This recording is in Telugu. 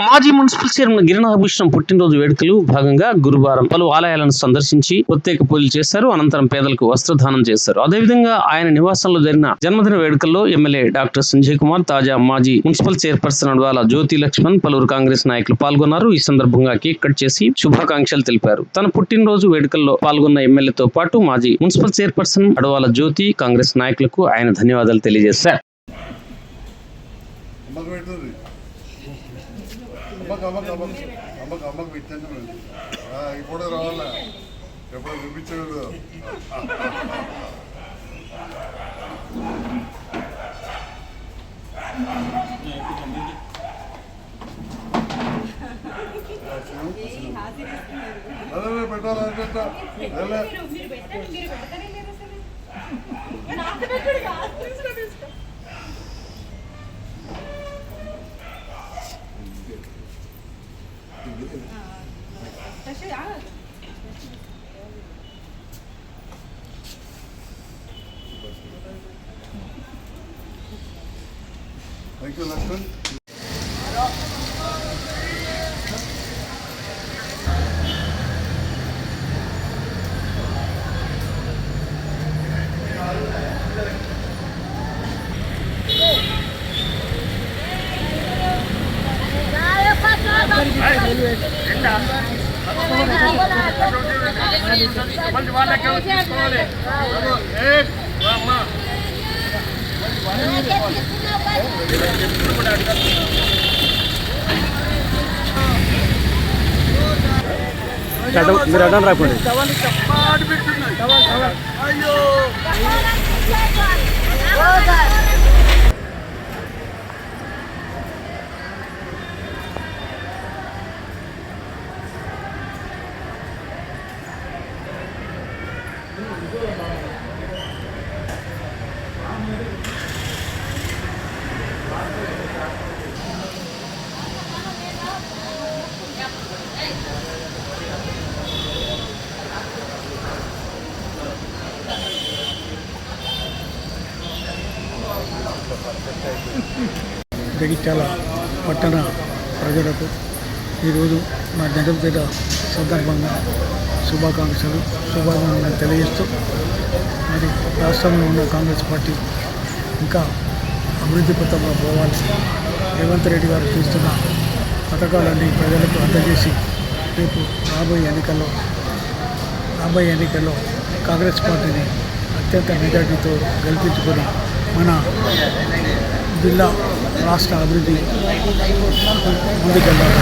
మాజీ మున్సిపల్ చైర్మన్ గిరినాభూషణం పుట్టినరోజు వేడుకలు భాగంగా గురువారం పలు ఆలయాలను సందర్శించి ప్రత్యేక పూజలు చేశారు. అనంతరం పేదలకు వస్త్రదానం చేశారు. అదేవిధంగా ఆయన నివాసంలో జరిగిన జన్మదిన వేడుకల్లో ఎమ్మెల్యే డాక్టర్ సంజయ్ కుమార్ తాజా మాజీ మున్సిపల్ చైర్పర్సన్ అడవాల జ్యోతి లక్ష్మణ్ పలువురు కాంగ్రెస్ నాయకులు పాల్గొన్నారు. ఈ సందర్భంగా కేక్ కట్ చేసి శుభాకాంక్షలు తెలిపారు. తన పుట్టినరోజు వేడుకల్లో పాల్గొన్న ఎమ్మెల్యేతో పాటు మాజీ మున్సిపల్ చైర్పర్సన్ అడవాల జ్యోతి కాంగ్రెస్ నాయకులకు ఆయన ధన్యవాదాలు తెలియజేశారు. అమ్మకు పెడుతుంది అమ్మకు అమ్మకు అమ్మకు అమ్మకు అమ్మకు పెట్టండి ఇప్పుడు రావాలా? ఎప్పుడు చూపించాడు అదే పెట్టాలంటే మీరు పెట్టండి మీరు లేదు అసలు. నాకు పెట్టడు కాదు 다시 안 하죠. Thank you, Lakshman. Hey, thank మీరు అడ్డం రాకండి జగిత్యాల పట్టణ ప్రజలకు ఈరోజు నా జన్మదిన సందర్భంగా శుభాకాంక్షలు శుభాకాంక్షలు తెలియజేస్తూ మరి రాష్ట్రంలో ఉన్న కాంగ్రెస్ పార్టీ ఇంకా అభివృద్ధి పథంలో పోవాలి. రేవంత్ రెడ్డి గారు చూస్తున్న పథకాలన్నీ ప్రజలకు అందజేసి రేపు రాబోయే ఎన్నికల్లో రాబోయే ఎన్నికల్లో కాంగ్రెస్ పార్టీని అత్యంత మెజార్టీతో గెలిపించుకొని మన జిల్లా రాష్ట్ర అభివృద్ధి ముందుకెళ్ళాలి.